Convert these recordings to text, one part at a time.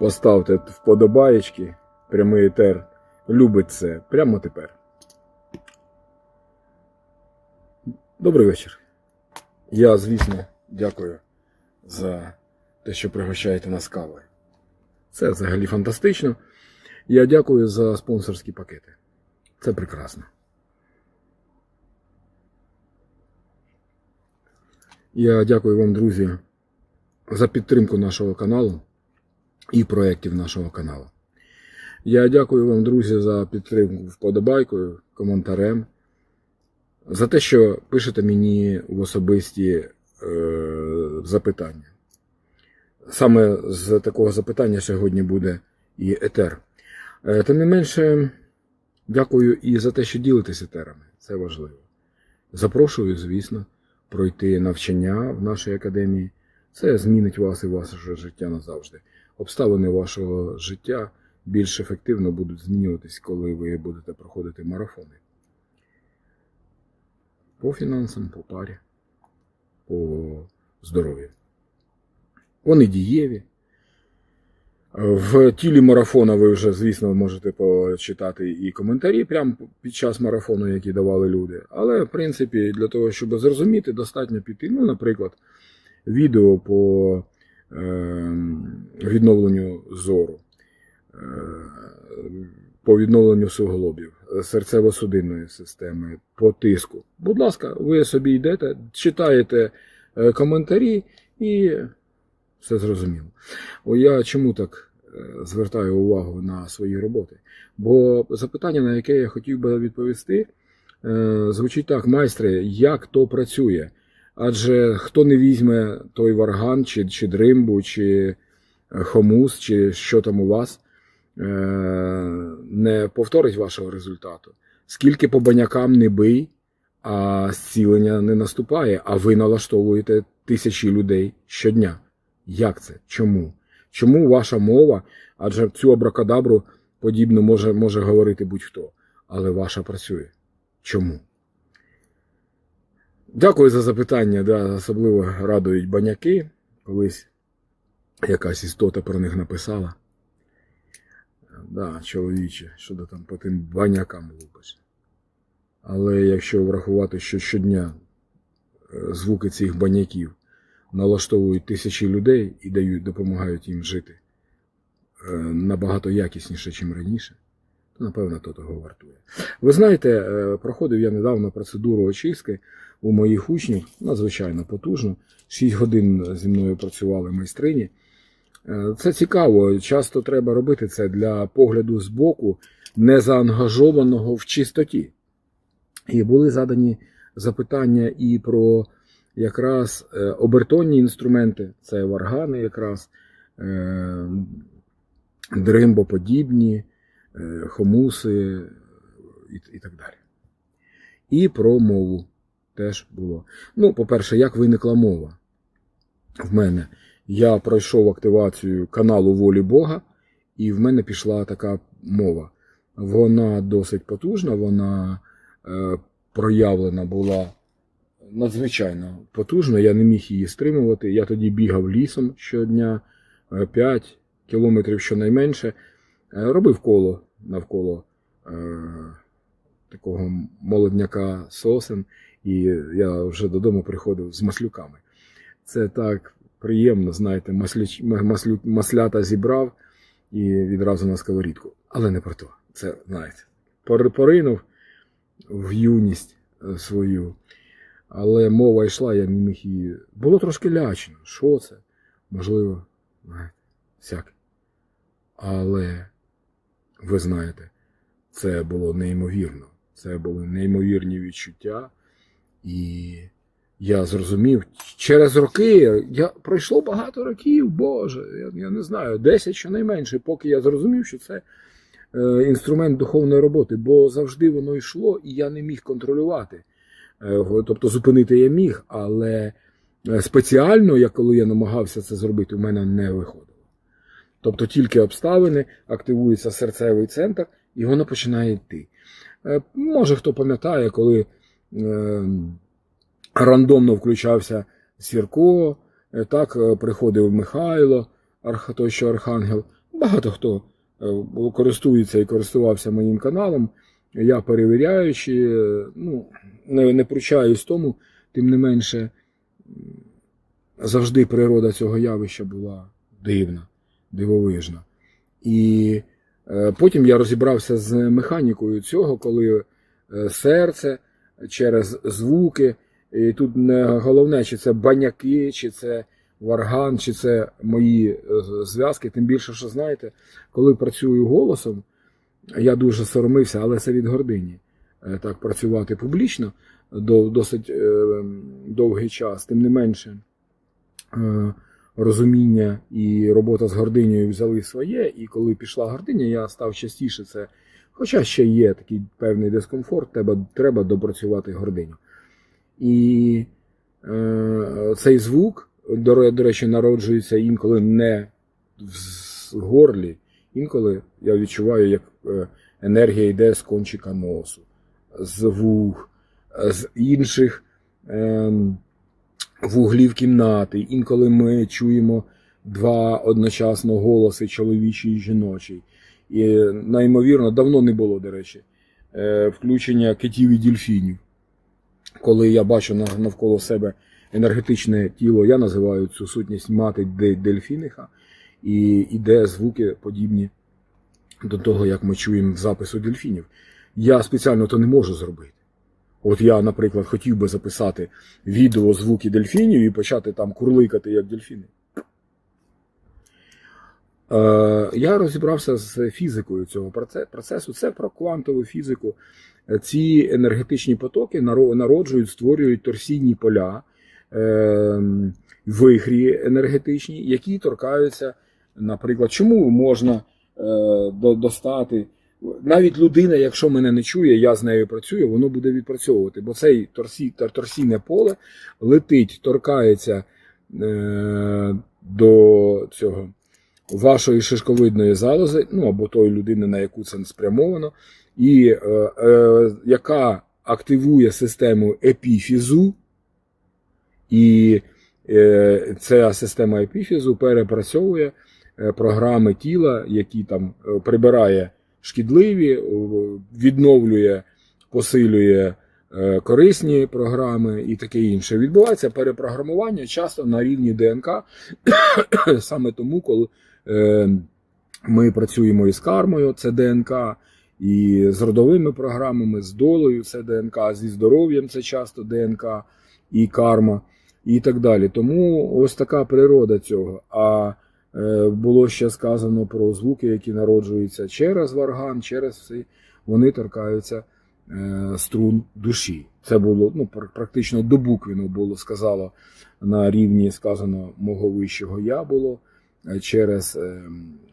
Поставте вподобаєчки, прямий етер. Любить це прямо тепер. Добрий вечір. Я, звісно, дякую за те, що пригощаєте нас кавою. Це взагалі фантастично. Я дякую за спонсорські пакети. Це прекрасно. Я дякую вам, друзі, за підтримку нашого каналу і проєктів нашого каналу. Я дякую вам, друзі, за підтримку вподобайкою, коментарем, за те, що пишете мені в особисті е, запитання. Саме з такого запитання сьогодні буде і етер. Е, Тим не менше, дякую і за те, що ділитесь етерами. Це важливо. Запрошую, звісно, пройти навчання в нашій академії. Це змінить вас і ваше життя назавжди. Обставини вашого життя більш ефективно будуть змінюватись, коли ви будете проходити марафони. По фінансам, по парі, по здоров'ю. Вони дієві. В тілі марафона ви вже, звісно, можете почитати і коментарі прямо під час марафону, які давали люди. Але, в принципі, для того, щоб зрозуміти, достатньо піти. Ну, наприклад, відео по відновленню зору, е, по відновленню суглобів, серцево-судинної системи, по тиску. Будь ласка, ви собі йдете, читаєте е, коментарі і все зрозуміло. Я чому так е, звертаю увагу на свої роботи? Бо запитання, на яке я хотів би відповісти, звучить так: майстре, як то працює? Адже хто не візьме той варган, чи, чи дримбу, чи е, хомус, чи що там у вас, е, не повторить вашого результату. Скільки по банякам не бий, а зцілення не наступає, а ви налаштовуєте тисячі людей щодня. Як це? Чому? Чому ваша мова? Адже цю абракадабру подібно може, може говорити будь-хто, але ваша працює. Чому? Дякую за запитання. Да, особливо радують баняки. Колись якась істота про них написала. Да, чоловіче, що там по тим банякам лупиш. Але якщо врахувати, що щодня е, звуки цих баняків налаштовують тисячі людей і дають, допомагають їм жити е, набагато якісніше, ніж раніше, то напевно то того вартує. Ви знаєте, е, проходив я недавно процедуру очистки у моїх учнів, надзвичайно потужно. 6 годин зі мною працювали майстрині. Е, Це цікаво. Часто треба робити це для погляду збоку, незаангажованого в чистоті. І були задані запитання і про якраз е, обертонні інструменти, це варгани, якраз е, дримбоподібні, хомуси і так далі. І про мову теж було. Ну, по-перше, як виникла мова в мене? Я пройшов активацію каналу Волі Бога, і в мене пішла така мова. Вона досить потужна, вона е, проявлена була надзвичайно потужно. Я не міг її стримувати. Я тоді бігав лісом щодня 5 кілометрів щонайменше. Е, Робив коло навколо е, такого молодняка сосен, і я вже додому приходив з маслюками. Це так приємно, знаєте, масляч, маслю, маслята зібрав і відразу на сковорідку. Але не про то. Це, знаєте, пор- поринув в юність е, свою. Але мова йшла, я міг її. Було трошки лячно. Що це? Можливо, всяке. Але ви знаєте, це було неймовірно. Це були неймовірні відчуття. І я зрозумів, через роки, я пройшло багато років, Боже, я, я не знаю, 10 щонайменше, поки я зрозумів, що це е, інструмент духовної роботи, бо завжди воно йшло, і я не міг контролювати. Е, Тобто зупинити я міг, але е, спеціально, як коли я намагався це зробити, у мене не виходило. Тобто тільки обставини, активується серцевий центр, і воно починає йти. Е, Може хто пам'ятає, коли рандомно включався Сірко, е, так е, приходив Михайло, той, що архангел. багато хто е, користується і користувався моїм каналом. Я перевіряючи, е, ну, не, не пручаюсь тому, тим не менше, завжди природа цього явища була дивна, дивовижна. І е, потім я розібрався з механікою цього, коли е, серце через звуки. І тут не головне, чи це баняки, чи це варган, чи це мої е, зв'язки. Тим більше, що знаєте, коли працюю голосом, я дуже соромився, але це від гордині. Е, Так працювати публічно досить е, довгий час. Тим не менше, розуміння і робота з гординею взяли своє. І коли пішла гординя, я став частіше це. Хоча ще є такий певний дискомфорт, треба, треба допрацювати гординю. І е, цей звук, до, до речі, народжується інколи не в горлі, інколи я відчуваю, як е, енергія йде з кончика носу, з вух, е, з інших е, вуглів кімнати. Інколи ми чуємо два одночасно голоси, чоловічий і жіночий. І неймовірно, давно не було, до речі, е, включення китів і дільфінів. Коли я бачу навколо себе енергетичне тіло, я називаю цю сутність мати дельфіниха, і іде звуки подібні до того, як ми чуємо запису дельфінів. Я спеціально то не можу зробити. От я, наприклад, хотів би записати відео звуки дельфінів і почати там курликати як дельфіни. Е, Я розібрався з фізикою цього процесу. Це про квантову фізику. Е, Ці енергетичні потоки народжують, створюють торсійні поля, е, вихрі енергетичні, які торкаються, наприклад, чому можна достати. Навіть людина, якщо мене не чує, я з нею працюю, воно буде відпрацьовувати, бо цей торсі, торсійне поле летить, торкається е, до цього вашої шишковидної залози, ну або тої людини, на яку це спрямовано, і е, е, яка активує систему епіфізу, і е, ця система епіфізу перепрацьовує е, програми тіла, які там е, прибирає шкідливі, е, відновлює, посилює корисні програми і таке інше. Відбувається перепрограмування часто на рівні ДНК, саме тому, коли ми працюємо із кармою, це ДНК, і з родовими програмами, з долею це ДНК, зі здоров'ям це часто ДНК і карма, і так далі. Тому ось така природа цього. А е, було ще сказано про звуки, які народжуються через варган, через всі, вони торкаються е, струн душі. Це було ну, практично до буквіну було сказано на рівні сказано мого вищого я було через е,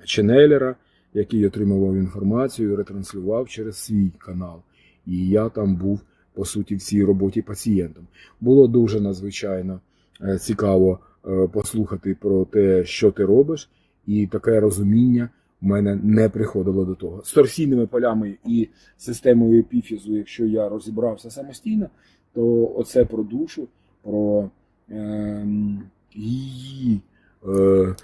ченелера, який отримував інформацію, ретранслював через свій канал. І я там був по суті в цій роботі пацієнтом. Було дуже надзвичайно е, цікаво е, послухати про те, що ти робиш, і таке розуміння в мене не приходило до того. З торсійними полями і системою епіфізу, якщо я розібрався самостійно, то оце про душу, про ем, її е,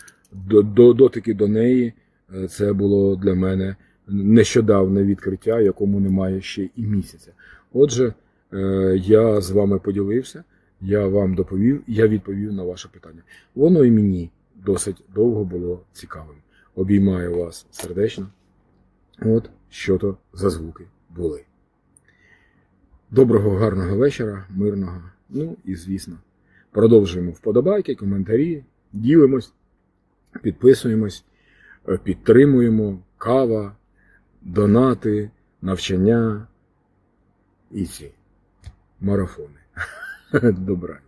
дотики до неї, е, це було для мене нещодавне відкриття, якому немає ще і місяця. Отже, е, я з вами поділився, я вам доповів, я відповів на ваше питання. Воно і мені досить довго було цікавим. Обіймаю вас сердечно. От що то за звуки були. Доброго, гарного вечора, мирного. Ну і звісно, продовжуємо вподобайки, коментарі, ділимось, підписуємось, е, підтримуємо кава, донати, навчання і ці марафони. Добра.